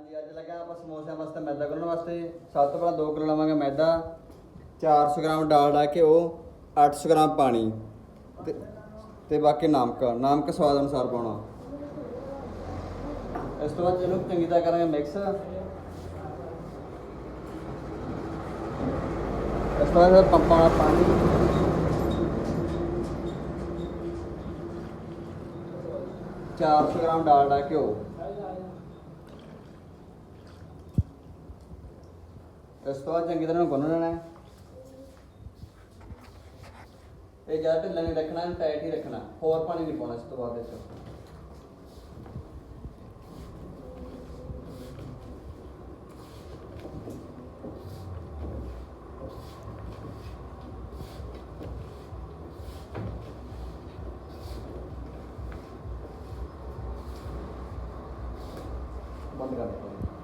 ਹਾਂਜੀ, ਅੱਜ ਲੱਗਾ ਆਪਾਂ ਸਮੋਸਿਆਂ ਵਾਸਤੇ, ਮੈਦਾ ਗੁੰਨਣ ਵਾਸਤੇ। ਸਭ ਤੋਂ ਪਹਿਲਾਂ 2 ਕਿਲੋ ਲਵਾਂਗੇ ਮੈਦਾ 400 ਗ੍ਰਾਮ ਡਾਲਡਾ ਘਿਓ 800 ਗ੍ਰਾਮ ਪਾਣੀ ਤੇ ਤੇ ਬਾਕੀ ਨਮਕ ਨਮਕ ਸਵਾਦ ਅਨੁਸਾਰ ਪਾਉਣਾ। ਇਸ ਤੋਂ ਬਾਅਦ ਇਹਨੂੰ ਚੰਗੀ ਤਰ੍ਹਾਂ ਕਰਾਂਗੇ ਮਿਕਸ। ਇਸ ਤੋਂ ਬਾਅਦ ਪੰਪਾਂ ਦਾ ਪਾਣੀ। ਚਾਰ ਸੌ ਗ੍ਰਾਮ ਡਾਲਡਾ ਘਿਓ ਇਸ ਤੋਂ ਬਾਅਦ ਚੰਗੀ ਤਰ੍ਹਾਂ ਗੁੰਨ ਲੈਣਾ ਹੈ। ਇਹ ਜ਼ਿਆਦਾ ਢਿੱਲਾ ਨਹੀਂ ਰੱਖਣਾ ਇਹਨੂੰ ਟਾਈਟ ਹੀ ਰੱਖਣਾ। ਹੋਰ ਪਾਣੀ ਨਹੀਂ ਪਾਉਣਾ ਇਸ ਤੋਂ ਬਾਅਦ ਵਿੱਚ। ਬੰਦ ਕਰ ਦਿੱਤਾ।